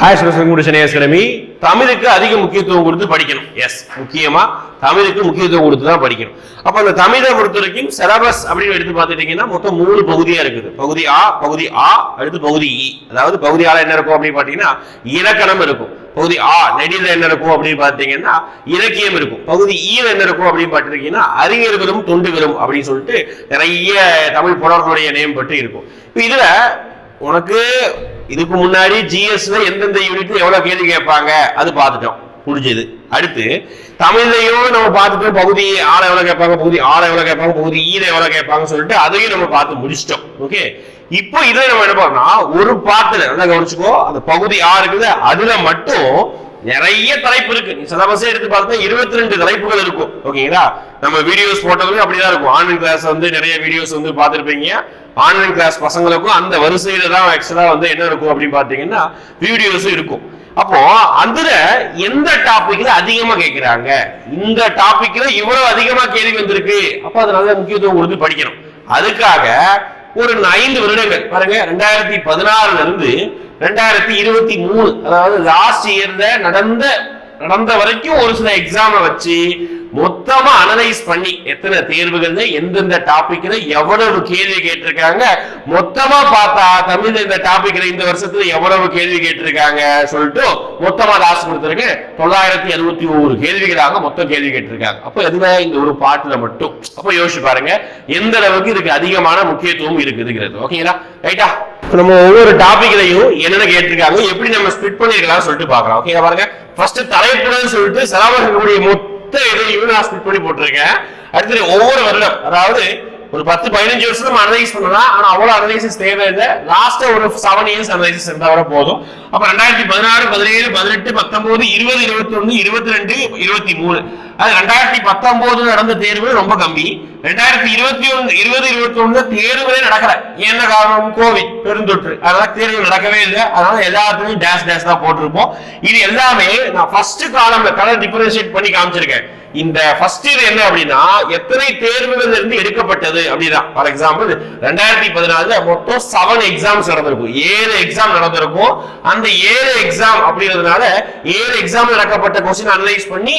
Hi சுரசங்குடி தமிழுக்கு அதிக முக்கியத்துவம் கொடுத்து படிக்கணும். எஸ் முக்கியமா தமிழுக்கு முக்கியத்துவம் கொடுத்து தான் படிக்கணும். அப்ப அந்த தமிழை பொறுத்த வரைக்கும் சிலபஸ் அப்படின்னு எடுத்து பார்த்துட்டீங்கன்னா மொத்தம் மூணு பகுதியா இருக்குது. பகுதி ஆ பகுதி ஆ அடுத்து பகுதி இ. அதாவது பகுதி ஆல என்ன இருக்கும் அப்படின்னு பாத்தீங்கன்னா இலக்கணம் இருக்கும். பகுதி ஆ நெடியில் என்ன இருக்கும் அப்படின்னு பார்த்தீங்கன்னா இலக்கியம் இருக்கும். பகுதி ஈல என்ன இருக்கும் அப்படின்னு பார்த்துருக்கீங்கன்னா அறிஞர்களும் தொண்டுகளும் அப்படின்னு சொல்லிட்டு நிறைய தமிழ் புலவர்களுடைய நேம் பற்றி இருக்கும். இப்போ இதில் உனக்கு இதுக்கு முன்னாடி ஜிஎஸ்ல எந்தெந்த யூனிட் எவ்வளவு கேள்வி கேட்பாங்க? அது பார்த்துட்டோம். புரிஞ்சது அடுத்து தமிழ்லையும் நம்ம பார்த்துட்டோம் பகுதி ஆள எவ்வளவு கேட்பாங்க பகுதி ஆள எவ்வளவு கேட்பாங்க பகுதி ஈல எவ்வளவு கேட்பாங்க சொல்லிட்டு அதையும் நம்ம பார்த்து முடிச்சிட்டோம். ஓகே இப்போ இதுல நம்ம என்ன பண்ணோம்னா ஒரு பாட்டுல நல்லா கவனிச்சுக்கோ. அந்த பகுதி ஆ இருக்குது அதுல மட்டும் நிறைய தலைப்பு இருக்கு. நீ சிலபஸே எடுத்து பார்த்தா இருபத்தி ரெண்டு தலைப்புகள் இருக்கும். ஓகேங்களா? நம்ம வீடியோஸ் போட்டதுமே அப்படிதான் இருக்கும். ஆன்லைன் கிளாஸ் வந்து நிறைய வீடியோஸ் வந்து பார்த்துருப்பீங்க. ஆன்லைன் கிளாஸ் பசங்களுக்கும் அந்த வரிசையில தான் ஆக்சுவலா வந்து என்ன இருக்கும் அப்படின்னு பாத்தீங்கன்னா வீடியோஸும் இருக்கும். அப்போ அதுல எந்த டாபிக்ல அதிகமா கேட்கிறாங்க இந்த டாபிக்ல இவ்வளவு அதிகமா கேள்வி வந்திருக்கு. அப்ப அதனால முக்கியத்துவம் கொடுத்து படிக்கணும். அதுக்காக ஒரு ஐந்து வருடங்கள். பாருங்க ரெண்டாயிரத்தி பதினாறுல இருந்து ரெண்டாயிரத்தி இருபத்தி மூணு அதாவது லாஸ்ட் இயர்ல நடந்த நடந்த வரைக்கும் ஒரு சில எக்ஸாமை வச்சு மொத்தமா அனலைஸ் பண்ணி எத்தனை தேர்வுகள்ல எந்தெந்த டாபிக்ல எவ்வளவு கேள்வி கேட்டிருக்காங்க மொத்தமா பார்த்தா தமிழ்ல இந்த டாபிக்ல இந்த வருஷத்துல எவ்வளவு கேள்வி கேட்டிருக்காங்க சொல்லிட்டு மொத்தமா லாஸ்ட் கொடுத்திருக்கு. தொள்ளாயிரத்தி அறுபத்தி ஒரு கேள்விகளாக மொத்தம் கேள்வி கேட்டிருக்காங்க. அப்போ எதுல இந்த ஒரு பாட்டுல மட்டும். அப்போ யோசிச்சு பாருங்க எந்த அளவுக்கு இதுக்கு அதிகமான முக்கியத்துவம் இருக்குதுங்கிறது. ஓகேங்களா ரைட்டா நம்ம ஒவ்வொரு டாபிக்லையும் என்னென்ன கேட்டிருக்காங்க எப்படி நம்ம ஸ்பிட் பண்ணிருக்கலாம் சொல்லிட்டு பார்க்கலாம். ஓகே பாருங்க. ஃபர்ஸ்ட் தலைப்புடன் சொல்லிட்டு செலவாகக்கூடிய மொத்த இதையும் நான் ஸ்பிட் பண்ணி போட்டிருக்கேன். அடுத்தது ஒவ்வொரு வருடம் அதாவது ஒரு பத்து பதினஞ்சு வருஷம் அனலைஸ் பண்ணலாம் ஆனா அவ்வளவு அனலைசிஸ் தேவையில்லை. லாஸ்டா ஒரு செவன் இயர்ஸ் அனலைசிஸ் இருந்தா வர போதும். அப்ப ரெண்டாயிரத்தி பதினாறு பதினேழு பதினெட்டு பத்தொன்பது இருபது இருபத்தி ஒன்னு இருபத்தி ரெண்டு இருபத்தி மூணு அது ரெண்டாயிரத்தி பத்தொன்பது நடந்த தேர்வு ரொம்ப கம்மி. ரெண்டாயிரத்தி இருபத்தி ஒன்று இருபது இருபத்தி ஒண்ணு தேர்வுகளே நடக்கல. என்ன காரணம்? கோவிட் பெருந்தொற்று. அதனால தேர்வு நடக்கவே இல்லை. அதனால எல்லாத்துலயும் டேஷ் டேஷ் தான் போட்டிருப்போம். இது எல்லாமே நான் ஃபர்ஸ்ட் காலம்ல கலர் டிஃபரன்ஷியேட் பண்ணி காமிச்சிருக்கேன். இந்த ஃபர்ஸ்ட் இது என்ன அப்படின்னா எத்தனை தேர்வுகள் இருந்து எடுக்கப்பட்டது அப்படின்னா ஃபார் எக்ஸாம்பிள் ரெண்டாயிரத்தி பதினாலுல மொத்தம் செவன் எக்ஸாம்ஸ் நடந்திருக்கும். ஏழு எக்ஸாம் நடந்திருக்கும். அந்த ஏழு எக்ஸாம் அப்படிங்கிறதுனால ஏழு எக்ஸாம் நடக்கப்பட்ட கொஸ்டின் அனலைஸ் பண்ணி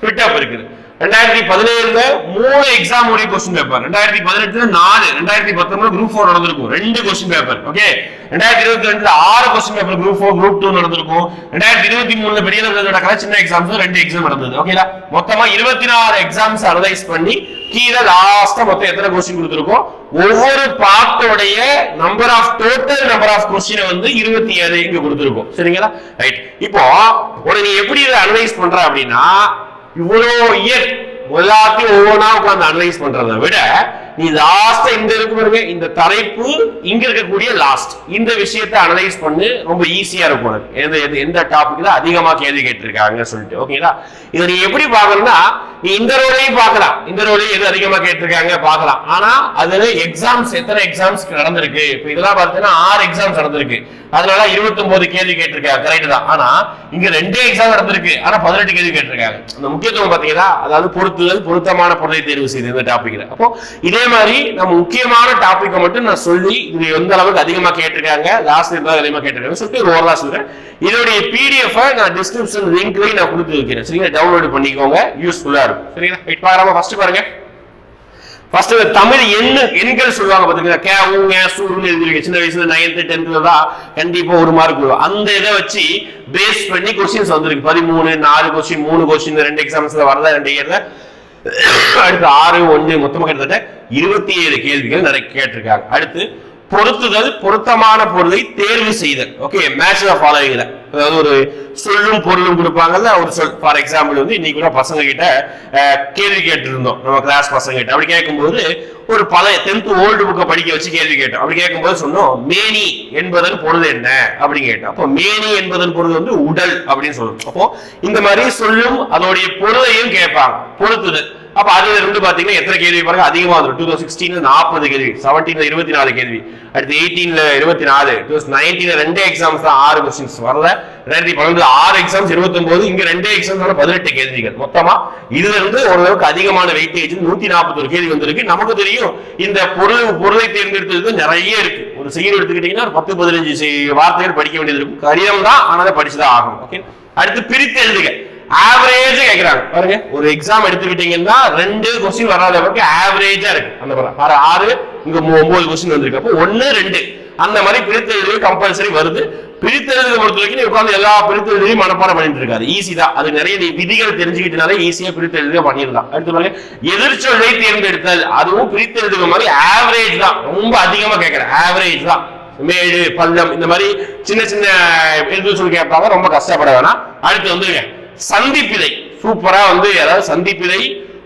ஸ்பிட் அப் இருக்குது. ரெண்டாயிரத்தி பதினேழுல மூணு எக்ஸாம் ஒரே கொஸ்டின் பேப்பர் ரெண்டாயிரத்தி பதினெட்டுல நாலு ரெண்டாயிரத்தி பத்தொன்பது குரூப் ஃபோர் நடந்திருக்கும். ரெண்டு கொஸ்டின் பேப்பர் ஓகே ரெண்டாயிரத்தி இருபத்தி ரெண்டுல ஆறு question paper group four group two நடந்திருக்கும். ரெண்டாயிரத்தி இருபத்தி மூணுல பெரிய லெவலில் நடக்கிற சின்ன எக்ஸாம்ஸ் ரெண்டு எக்ஸாம் நடந்தது. ஓகேங்களா மொத்தமா இருபத்தி நாலு எக்ஸாம்ஸ் அனலைஸ் பண்ணி கீழே லாஸ்டா மொத்தம் எத்தனை கொஸ்டின் கொடுத்துருக்கோம்? ஒவ்வொரு பார்ட்டோடைய number of total number of கொஸ்டினை வந்து இருபத்தி ஏழு இங்க கொடுத்துருக்கோம். சரிங்களா? ரைட் இப்போ உடனே எப்படி இதை அனலைஸ் பண்ற அப்படின்னா இவ்வளோ இயர் எல்லாத்தையும் ஒவ்வொன்றா உட்காந்து அனலைஸ் பண்றதை விட நீ லாஸ்ட் இந்த இருக்கு பாருங்க இந்த தலைப்பு இங்க இருக்கக்கூடிய லாஸ்ட் இந்த விஷயத்தை அனலைஸ் பண்ணு ரொம்ப ஈஸியா இருக்கும் உனக்கு. எந்த எந்த- எந்த டாபிக்ல அதிகமா கேள்வி கேட்டிருக்காங்க சொல்லிட்டு ஓகேங்களா இதை நீ எப்படி பாக்கணும்னா நீ இந்த ரோலையும் பார்க்கலாம். இந்த ரோலையும் எது அதிகமா கேட்டிருக்காங்க பார்க்கலாம். ஆனா அதுல எக்ஸாம்ஸ் எத்தனை எக்ஸாம்ஸ் நடந்திருக்கு? இப்ப இதெல்லாம் பார்த்தீங்கன்னா ஆறு எக்ஸாம்ஸ் நடந்திருக்கு. அதனால 29 கேள்வி கேட்டிருக்காங்க. கரெக்ட் தான். ஆனா இங்க ரெண்டே எக்ஸாம் நடந்திருக்கு. ஆனா பதினெட்டு கேள்வி கேட்டிருக்காங்க. அந்த முக்கியத்துவம் பாத்தீங்கன்னா அதாவது பொருத்துதல் பொருத்தமான பொருளை தேர்வு செய்து இந்த டாபிக்ல அப்போ இதே மாதிரி நம்ம முக்கியமான டாபிக்கை மட்டும் நான் சொல்லி இது எந்த அளவுக்கு அதிகமா கேட்டிருக்காங்க? லாஸ்ட் இருந்தால் அதிகமா கேட்டிருக்காங்க. சொல்லிட்டு ஒரு ஓரலா சொல்றேன். இதோடைய பிடிஎஃப் நான் டிஸ்கிரிப்ஷன் லிங்க்லயும் நான் கொடுத்து வைக்கிறேன். சரிங்களா? டவுன்லோட் பண்ணிக்கோங்க. யூஸ்ஃபுல்லா இருக்கும். சரிங்களா? வெயிட் பாருங்க ஃபர்ஸ்ட் பாருங்க. ஃபர்ஸ்ட் தமிழ் எண்ணு எண்கள் சொல்லுவாங்க பாத்தீங்களா? கே ஊங்க சூருன்னு எழுதிருக்கு சின்ன வயசுல நைன்த் டென்த்ல தான் கண்டிப்பா ஒரு மார்க் வரும் அந்த இதை வச்சு பேஸ் பண்ணி கொஸ்டின்ஸ் வந்திருக்கு. பதிமூணு நாலு கொஸ்டின் மூணு கொஸ்டின் ரெண்டு எக்ஸாம்ஸ்ல வரதா ரெண்டு இயர்ல அடுத்து ஆறு ஒன்று மொத்தமாக கிட்டத்தட்ட இருபத்தி ஏழு கேள்விகள் நிறைய கேட்டிருக்காங்க. அடுத்து பொருத்துதல் பொருத்தமான பொருளை தேர்வு செய்தல். ஓகே மேட்ச் ஆஃப் ஃபாலோவிங்ல அதாவது ஒரு சொல்லும் பொருளும் கொடுப்பாங்கல்ல ஒரு சொல். ஃபார் எக்ஸாம்பிள் வந்து இன்னைக்கு கூட பசங்க கிட்ட கேள்வி கேட்டிருந்தோம். நம்ம கிளாஸ் பசங்க கிட்ட அப்படி கேட்கும்போது ஒரு பழைய டென்த் ஓல்டு புக்கை படிக்க வச்சு கேள்வி கேட்டோம். அப்படி கேட்கும்போது சொன்னோம் மேனி என்பதன் பொருள் என்ன? அப்படின்னு கேட்டோம். அப்போ மேனி என்பதன் பொருள் வந்து உடல் அப்படின்னு சொல்லணும் அப்போ இந்த மாதிரி சொல்லும் அதோடைய பொருளையும் கேட்பாங்க. பொருத்துதல். அப்ப அதுல இருந்து பாத்தீங்கன்னா எத்தனை கேள்வி பாருங்க? அதிகமா வந்துடும் டூ தௌசண்ட் சிக்ஸ்டீன்ல நாற்பது கேள்வி செவன்டீன்ல இருபத்தி நாலு கேள்வி அடுத்து எயிட்டீன்ல இருபத்தி நாலு டூ தௌசண்ட் நைன்டீன்ல ரெண்டே எக்ஸாம்ஸ் தான் ஆறு கொஸ்டின்ஸ் வரல. ரெண்டாயிரத்தி பன்னெண்டு ஆறு எக்ஸாம்ஸ் இருபத்தி ஒன்பது இங்க ரெண்டே எக்ஸாம்ஸ் பதினெட்டு கேள்விகள். மொத்தமா இதுல இருந்து ஓரளவுக்கு அதிகமான வெயிட்டேஜ் நூத்தி நாற்பத்தொரு கேள்வி வந்திருக்கு. நமக்கு தெரியும் இந்த பொருள் பொருளை தேர்ந்தெடுத்தது நிறைய இருக்கு. ஒரு ஒரு செய்யுள் எடுத்துக்கிட்டீங்கன்னா பத்து பதினஞ்சு வார்த்தைகள் படிக்க வேண்டியது இருக்கும். கடினம் தான் ஆனால் படிச்சுதான் ஆகும் ஓகே அடுத்து பிரித்து ஆவரேஜ் கேக்குறாங்க. பாருங்க. ஒரு எக்ஸாம் எடுத்துக்கிட்டீங்கன்னா ரெண்டு கொஸ்டின் வராத அளவுக்கு ஆவரேஜா இருக்கு. அந்த பாரு பாரு, ஆறு இங்க ஒன்பது கொஸ்டின் வந்திருக்கு. அப்போ ஒன்னு ரெண்டு. அந்த மாதிரி பிரித்து எழுதுக கம்பல்சரி வருது. பிரித்து எழுதுக பொறுத்த வரைக்கும் நீ உட்காந்து எல்லா பிரித்து எழுதியும் மனப்பாடம் பண்ணிட்டு இருக்காது ஈஸி தான். அது நிறைய நீ விதிகள் தெரிஞ்சுக்கிட்டனால ஈஸியா பிரித்து எழுதுக பண்ணிடலாம். அடுத்து பாருங்க. எதிர்ச்சொல்லை தேர்ந்தெடுத்தல். அதுவும் பிரித்து எழுதுக மாதிரி ஆவரேஜ் தான். ரொம்ப அதிகமா கேட்கிறேன் ஆவரேஜ் தான். மேடு பள்ளம் இந்த மாதிரி சின்ன சின்ன எழுத்து சொல்லி கேட்பாங்க ரொம்ப கஷ்டப்பட வேணாம். அடுத்து வந்துருங்க. சந்திப்பிதை. சூப்பரா வந்து அதாவது ஒருமை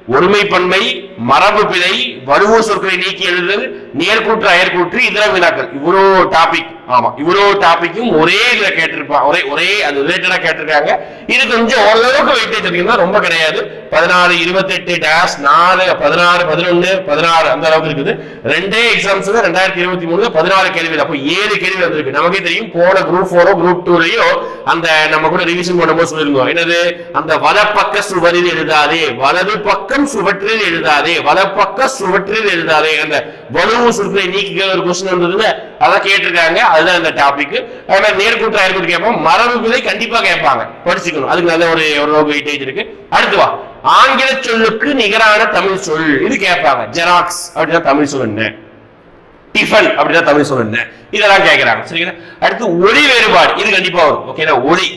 ஒருமைப்பன்மை மரபு பிழை வலுவோ சொற்களை நீக்கி எழுதுறது நேர்கூற்று அயற்கூற்று இதர வினாக்கள். இவ்வளோ டாபிக் ஆமா இவ்வளோ டாபிக்கும் ஒரே இதுல கேட்டிருப்பான் ஒரே ஒரே அது ரிலேட்டடா கேட்டிருக்காங்க. இது கொஞ்சம் ஓரளவுக்கு வெயிட்டேஜ் இருக்குன்னா ரொம்ப கிடையாது. பதினாறு இருபத்தெட்டு டேஷ் நாலு பதினாறு பதினொன்னு பதினாறு அந்த அளவுக்கு இருக்குது. ரெண்டே எக்ஸாம்ஸ் ரெண்டாயிரத்தி இருபத்தி மூணுல பதினாறு கேள்வி அப்போ ஏழு கேள்வி வந்திருக்கு. நமக்கே தெரியும் போன குரூப் ஃபோரோ குரூப் டூலையோ அந்த நம்ம கூட ரிவிஷன் பண்ணும்போது சொல்லியிருந்தோம். என்னது? அந்த வலப்பக்க சுவரில் எழுதாதே வலது பக்கம் சுவற்றில் எழுதாதே வலப்பக்க சுவற்றில் எழுதாதே அந்த வலுவு சுற்றை நீக்க ஒரு கொஸ்டின் வந்ததுல அதான் கேட்டிருக்காங்க. அதுதான் இந்த டாபிக் ஆனா மாதிரி நேர்கூட்டு அயற்கூட்டு கேட்போம். மரபு விதை கண்டிப்பா கேட்பாங்க. படிச்சுக்கணும். அதுக்கு நல்ல ஒரு ஒரு வெயிட்டேஜ் இருக்கு. அடுத்து வா. ஆங்கில சொல்லுக்கு நிகரான தமிழ் சொல். இது கேட்பாங்க. ஜெராக்ஸ் அப்படின்னா தமிழ் சொல் என்ன? டிஃபன் அப்படின்னா தமிழ் சொல் என்ன? இதெல்லாம் கேட்கிறாங்க. சரிங்களா? அடுத்து ஒளி வேறுபாடு. இது கண்டிப்பா வரும். ஓகேனா ஒளி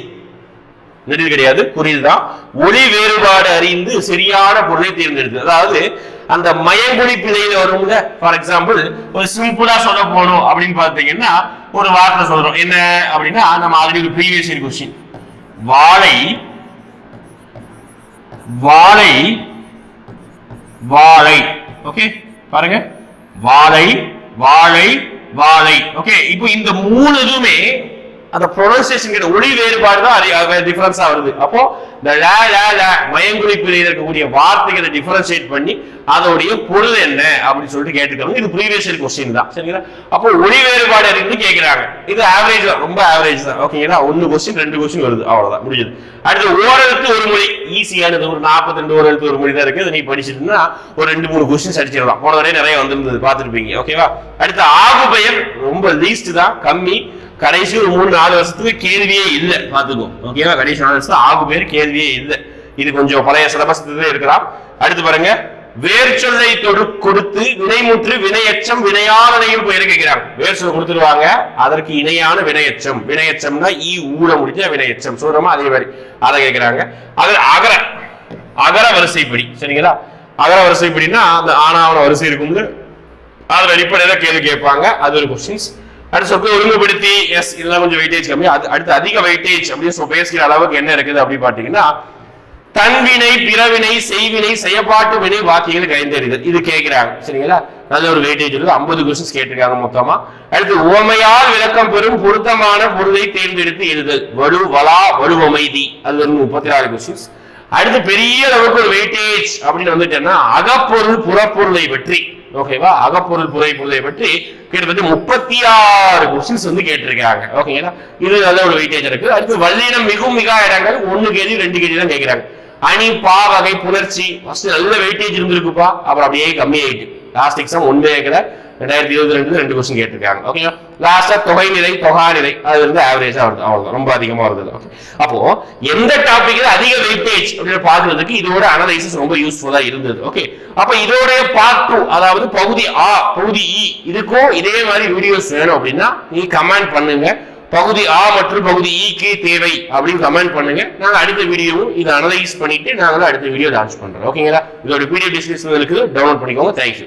நெடில் கிடையாது. குறியில் தான் ஒளி வேறுபாடு அறிந்து சரியான பொருளை தேர்ந்தெடுத்து அதாவது அந்த மயங்குழி பிழையில வரும்ல ஃபார் எக்ஸாம்பிள் ஒரு சிம்பிளா சொல்ல போனோம் அப்படின்னு பார்த்தீங்கன்னா ஒரு வார்த்தை சொல்றோம். என்ன அப்படின்னா நம்ம ஆல்ரெடி ஒரு ப்ரீவியஸ் இயர் கொஸ்டின் வாழை வாழை வாழை. ஓகே பாருங்க. வாழை வாழை வாழை. ஓகே இப்போ இந்த மூணு அந்த ப்ரொனன்சியேஷன் கிட்ட ஒளி வேறுபாடு தான் டிஃபரன்ஸா வருது. அப்போ இந்த ல ல ல மயங்குறி இருக்கக்கூடிய வார்த்தைகளை டிஃபரன்ஷியேட் பண்ணி அதோடைய பொருள் என்ன அப்படின்னு சொல்லிட்டு கேட்டுருக்காங்க இது ப்ரீவியஸ் இயர் கொஸ்டின் தான். சரிங்களா? அப்போ ஒளி வேறுபாடு இருக்குன்னு கேட்கிறாங்க இது ஆவரேஜ் தான். ரொம்ப ஆவரேஜ் தான். ஓகேங்களா ஒன்னு கொஸ்டின் ரெண்டு கொஸ்டின் வருது. அவ்வளவுதான். முடிஞ்சது. அடுத்து ஓரெழுத்து ஒரு மொழி. ஈஸியானது ஒரு நாற்பத்தி ரெண்டு ஓரெழுத்து ஒரு மொழி தான் இருக்கு நீ படிச்சிட்டுனா ஒரு ரெண்டு மூணு கொஸ்டின்ஸ் அடிச்சிடலாம். போன வரையும் நிறைய வந்திருந்தது. பார்த்துருப்பீங்க. ஓகேவா அடுத்து ஆகு பெயர் ரொம்ப லீஸ்ட் தான். கம்மி. கடைசி ஒரு மூணு நாலு வருஷத்துக்கு கேள்வியே இல்லை பார்த்துக்கோ. ஓகேவா கடைசி நாலு வருஷம் ஆகு பேர் கேள்வியே இல்லை. இது கொஞ்சம் பழைய சிலபஸ் இருக்கலாம். அடுத்து பாருங்க. வேர் சொல்லை தொடு கொடுத்து வினைமுற்று வினையச்சம் வினையாளனையும் பெயர் கேட்கிறாங்க. வேர் கொடுத்துருவாங்க. அதற்கு இணையான வினையச்சம். வினையச்சம்னா ஈ ஊட முடிஞ்ச வினையச்சம். சொல்றோமா அதே மாதிரி அதை கேட்கிறாங்க. அது அகர அகர வரிசைப்படி. சரிங்களா? அகர வரிசைப்படினா அந்த ஆனாவன வரிசை இருக்கும்னு. அதுல அடிப்படையில கேள்வி கேட்பாங்க. அது ஒரு கொஸ்டின்ஸ் அடுத்து சொற்களை ஒழுங்குபடுத்தி எஸ் இதெல்லாம் கொஞ்சம் வெயிட்டேஜ் கம்மி. அது அடுத்து அதிக வெயிட்டேஜ் அப்படின்னு சொ- பேசுகிற அளவுக்கு என்ன இருக்குது அப்படின்னு பாத்தீங்கன்னா தன்வினை பிறவினை செய்வினை செயப்பாட்டு வினை வாக்கியங்கள் கைந்தறிதல் இது கேட்கிறாங்க. சரிங்களா? நல்ல ஒரு வெயிட்டேஜ் இருக்கு ஐம்பது கொஸ்டின்ஸ் கேட்டிருக்காங்க மொத்தமா. அடுத்து உவமையால் விளக்கம் பெறும் பொருத்தமான பொருளை தேர்ந்தெடுத்து எழுதல் வலு வலா வலுவமைதி அது ஒரு முப்பத்தி நாலு கொஸ்டின்ஸ் அடுத்து பெரிய அளவுக்கு ஒரு வெயிட்டேஜ் அப்படின்னு வந்துட்டேன்னா அகப்பொருள் புறப்பொருளை பற்றி. ஓகேவா? அகப்பொருள் புதை புதை பற்றி கிட்டத்தட்ட முப்பத்தி ஆறு கொஸ்டின்ஸ் வந்து கேட்டிருக்காங்க. ஓகேங்களா? இது நல்ல ஒரு வெயிட்டேஜ் இருக்கு. அடுத்து வல்லினம் மிகவும் மிக இடங்கள் ஒன்னு கேஜி ரெண்டு கேஜி தான் கேட்கிறாங்க. அணி பா வகை புணர்ச்சி. ஃபர்ஸ்ட் நல்ல வெயிட்டேஜ் இருந்திருக்குப்பா. அப்புறம் அப்படியே கம்மி ஆயிட்டு லாஸ்ட் எக்ஸாம் ஒன்று கேட்கல ரெண்டாயிரத்தி இருபத்தி ரெண்டு ரெண்டு கொஸ்டின் கேட்டிருக்காங்க. ஓகே லாஸ்டா தொகை நிலை தொகா நிலை அது வந்து ஆவரேஜா வருது. அவ்வளவுதான். ரொம்ப அதிகமா வருது. ஓகே அப்போ எந்த டாபிக்ல அதிக வெயிட்டேஜ் அப்படின்னு பாக்குறதுக்கு இதோட அனலைசிஸ் ரொம்ப யூஸ்ஃபுல்லா இருந்தது. ஓகே அப்ப இதோட பார்ட் டூ அதாவது பகுதி ஆ பகுதி இ இதுக்கும் இதே மாதிரி வீடியோஸ் வேணும் அப்படின்னா நீ கமெண்ட் பண்ணுங்க. பகுதி ஆ மற்றும் பகுதி e இக்கு தேவை அப்படின்னு கமெண்ட் பண்ணுங்க. நாங்க அடுத்த வீடியோவும் இதை அனலைஸ் பண்ணிட்டு நாங்களும் அடுத்த வீடியோ லான்ச் பண்றோம். ஓகேங்களா இதோட வீடியோ டிஸ்கிரிப்ஷன் இருக்குது. டவுன்லோட் பண்ணிக்கோங்க. Thank you